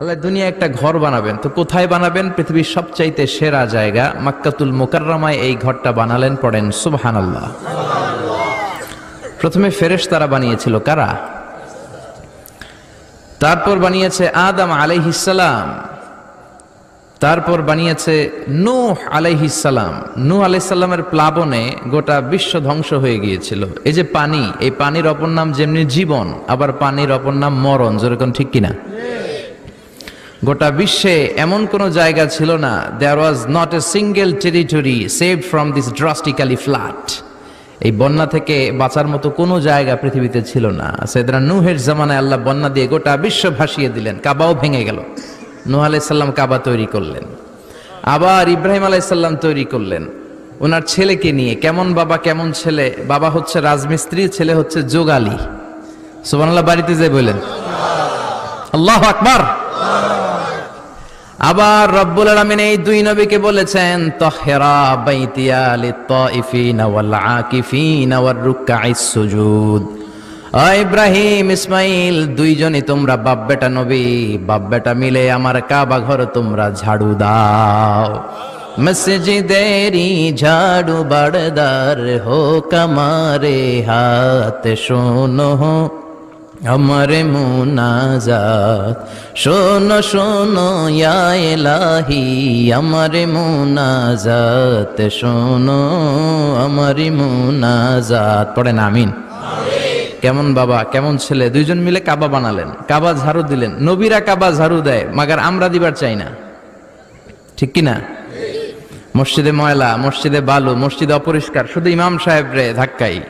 আল্লাহ দুনিয়া একটা ঘর বানাবেন। তো কোথায় বানাবেন? পৃথিবীর সবচাইতে সেরা জায়গা মাক্কাতুল মোকাররমায় এই ঘরটা বানালেন, পড়েন সুবহান আল্লাহ প্রথমে ফেরেশ তারা বানিয়েছিল কারা? তারপর বানিয়েছে আদম আলাইহিসালাম তারপর বানিয়েছে নূহ আলাইহিসালাম নূহ আলাইসাল্লামের প্লাবনে গোটা বিশ্ব ধ্বংস হয়ে গিয়েছিল। এই যে পানি, এই পানির অপর নাম যেমনি জীবন, আবার পানির অপর নাম মরণ। যেরকম ঠিক কিনা? গোটা বিশ্বে এমন কোনো জায়গা ছিল না। There was not a single territory save from this drastically flat এই বন্যা থেকে বাঁচার মতো কোনো জায়গা পৃথিবীতে ছিল না। সেদিন নুহের জামানায় আল্লাহ বন্যা দিয়ে গোটা বিশ্ব ভাসিয়ে দিলেন। কাবাও ভেঙে গেল। নুহ আলাইসাল্লাম কাবা তৈরি করলেন। আবার ইব্রাহিম আলাইসাল্লাম তৈরি করলেন। ওনার ছেলেকে নিয়ে। কেমন বাবা, কেমন ছেলে? বাবা হচ্ছে রাজমিস্ত্রি, ছেলে হচ্ছে যোগালি। সুবহানাল্লাহ, বাড়িতে যে বললেন, আল্লাহ আকবার। আবার রব্বুল আলামিন এই দুই নবীকে বলেছেন, তাহরা বাইতিয়া ইব্রাহিম, ইসমাইল, দুইজনই তোমরা বাপ বেটা নবী বাপ বেটা মিলে আমার কাবা ঘর তোমরা ঝাড়ু দাও। মসজিদেরি ঝাড়ু বাড়দার হো কমারে হাত, শোনো। আমার মুনাজাত। শোনো শোনো এলাহি আমার মুনাজাত। শোনো, আমার মুনাজাত। পড়েন, আমিন। কেমন বাবা, কেমন ছেলে? দুইজন মিলে কাবা বানালেন, কাবা ঝাড়ু দিলেন। নবীরা কাবা ঝাড়ু দেয়, মাগার আমরা দিবার চাই না। ঠিক কি না মসজিদে ময়লা, মসজিদে বালু, মসজিদে অপরিষ্কার, শুধু ইমাম সাহেব রে ধাক্কাই।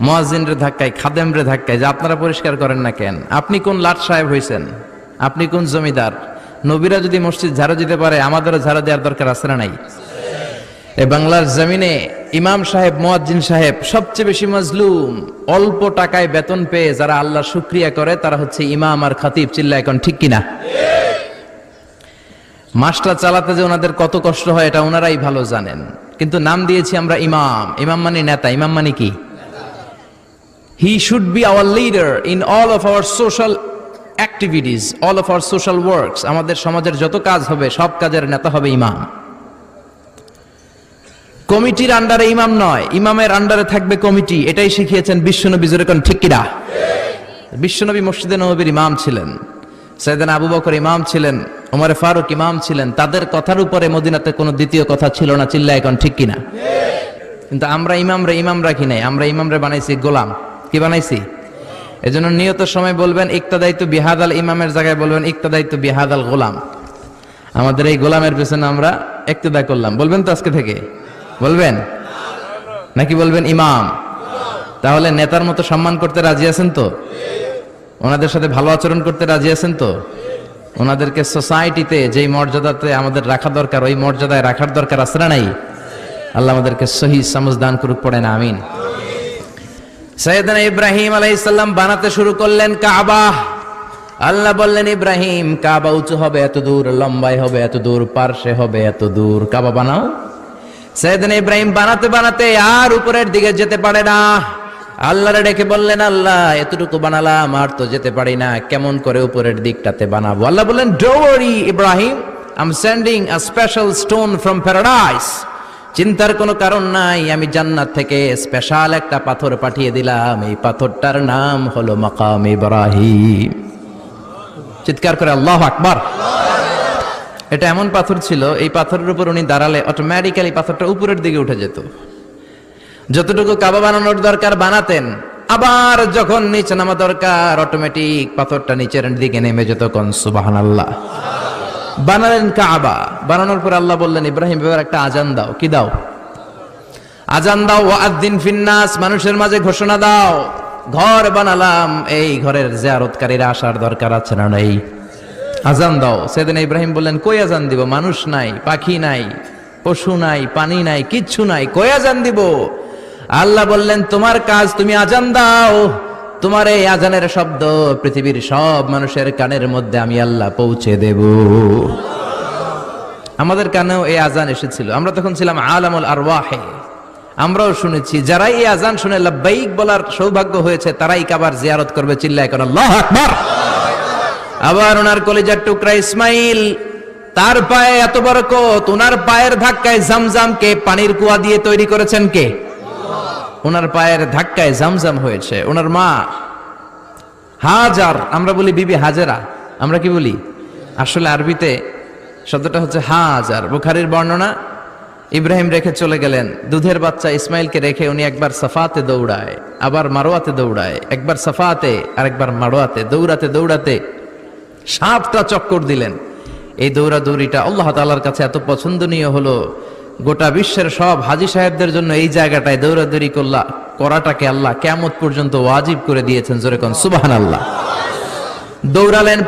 মোয়াজিন ধাক্কায় ধাক্কাই খাদেম রে ধাক্কাই যে আপনারা পরিষ্কার করেন না কেন? আপনি কোন লাট সাহেব হয়েছেন আপনি কোন জমিদার? নবীরা যদি মসজিদ ঝাড়ু দিতে পারে, আমাদেরও ঝাড়ু দেওয়ার দরকার আছে না নাই? এই বাংলার জমিনে ইমাম সাহেব, মোয়াজ্জিন সাহেব সবচেয়ে বেশি মজলুম, অল্প টাকায় বেতন পেয়ে যারা আল্লাহ শুক্রিয়া করে, তারা হচ্ছে ইমাম আর খাতিব। চিল্লা এখন ঠিক কিনা? মাসটা চালাতে যে ওনাদের কত কষ্ট হয়, এটা ওনারাই ভালো জানেন। কিন্তু নাম দিয়েছি আমরা ইমাম। ইমাম মানে নেতা, ইমাম মানে কি? He should be our leader in all of our social activities all of our social works আমাদের সমাজের যত কাজ হবে, সব কাজের নেতা হবে ইমাম। কমিটির আন্ডারে ইমাম নয়, ইমামের আন্ডারে থাকবে কমিটি। এটাই শিখিয়েছেন বিশ্বনবী যেরকম ঠিক কিনা? বিশ্বনবী মসজিদে নবীর ইমাম ছিলেন। সৈয়দান আবু বকর ইমাম ছিলেন, ওমরে ফারুক ইমাম ছিলেন। তাদের কথার উপরে মদিনাতে কোনো দ্বিতীয় কথা ছিল না চিল্লা এখন ঠিক কিনা? কিন্তু আমরা ইমামরা ইমাম রাখি নাই? আমরা ইমামরা বানাইছি গোলাম। কি বানাইছি? এজন্য নিয়ত সময় বলবেন ইকতাদায়িত্ব বিহাদ আল ইমামের জায়গায় বলবেন ইকতাদায়িত্ব বিহাদ আল গোলাম। আমাদের এই গোলামের পেছনে আমরা ইক্তদা করলাম। বলবেন তো আজকে থেকে? বলবেন? নাকি বলবেন ইমাম? তাহলে নেতার মতো সম্মান করতে রাজি আছেন তো? ওনাদের সাথে ভালো আচরণ করতে রাজি আছেন তো? ওনাদেরকে সোসাইটিতে যেই মর্যাদাতে আমাদের রাখা দরকার, ওই মর্যাদায় রাখার দরকার না নাই? আল্লাহ আমাদেরকে সহি সামজ দান করুক পড়ে না আমিন। সৈয়দনা ইব্রাহিম আলাইসাল্লাম বানাতে শুরু করলেন কাবা। আল্লাহ বললেন, ইব্রাহিম, কাবা উঁচু হবে এত দূর লম্বাই হবে এত দূর, পার্শ্বে হবে এত দূর। কাবা বানাও। সৈয়দনা ইব্রাহিম বানাতে বানাতে আর উপরের দিকে যেতে পারে না। আল্লাহরে ডেকে বললেন, আল্লাহ, এতটুকু বানালাম, আর তো যেতে পারি না। কেমন করে উপরের দিকটাতে বানাবো? আল্লাহ বললেন ডোরি Ibrahim I am sending a special stone from paradise চিন্তার কোনো কারণ নাই, আমি জান্নাত থেকে স্পেশাল একটা পাথর পাঠিয়ে দিলাম। এই পাথরটার নাম হলো মাকাম ইব্রাহিম। চিৎকার করে আল্লাহ আকবার। এটা এমন পাথর ছিল, এই পাথরের উপর উনি দাঁড়ালে অটোমেটিক্যালি পাথরটা উপরের দিকে উঠে যেত। যতটুকু কাবা বানানোর দরকার বানাতেন, আবার যখন নিচে নামা দরকার অটোমেটিক পাথরটা নিচের দিকে নেমে যেত কন সুবাহান আল্লাহ বানালেন কাবা। বানানোর পর আল্লাহ বললেন, ইব্রাহিম, এবার একটা আজান দাও। কি দাও? আজান দাও ওয়াদ্দিন ফিন্নাস মানুষের মাঝে ঘোষণা দাও। ঘর বানালাম, এই ঘরের জিয়ারতকারীরা আসার দরকার আছে না নাই। আজান দাও। সেদিন ইব্রাহিম বললেন, কই আজান দিব? মানুষ নাই, পাখি নাই, পশু নাই, পানি নাই, কিচ্ছু নাই, কই আজান দিব? আল্লাহ বললেন, তোমার কাজ, তুমি আজান দাও। তোমার এই আজানের শব্দ পৃথিবীর সব মানুষের কানের মধ্যে আমি আল্লাহ পৌঁছে দেব। আমাদের কানেও এই আজান এসেছিল। আমরা তখন ছিলাম আলামুল আরওয়াহে। আমরাও শুনেছি, যারাই এই আজান শুনে লাব্বাইক বলার সৌভাগ্য হয়েছে, তারাই কাবার জিয়ারত করবে, চিল্লায় এখন আবার ওনার কলেজার টুকরা ইসমাইল, তার পায়ে এত বড় কোত ওনার পায়ের ধাক্কায় জামজামকে পানির কুয়া দিয়ে তৈরি করেছেন কে? ওনার পায়ের ধাক্কায় জামজাম হয়েছে। ওনার মা, হাজার, আমরা বলি বিবি হাজারা, আমরা কি বলি? আসলে আরবিতে শব্দটা হচ্ছে হাজার। বুখারির বর্ণনা, ইব্রাহিম রেখে চলে গেলেন। দুধের বাচ্চা ইসমাইলকে রেখে উনি একবার সাফাতে দৌড়ায়, আবার মারোয়াতে দৌড়ায়, একবার সাফাতে আর একবার মারোয়াতে, দৌড়াতে দৌড়াতে সাতটা চক্কর দিলেন। এই দৌড়াদৌড়িটা আল্লাহ তাআলার কাছে এত পছন্দনীয় হলো গোটা বিশ্বের সব হাজি সাহেবদের জন্য এই জায়গাটায় দৌড়াদৌড়ি করলা, করাটাকে আল্লাহ কেমত পর্যন্ত ওয়াজিব করে দিয়েছেন জোরে কন সুবাহান আল্লাহ দৌড়ালেন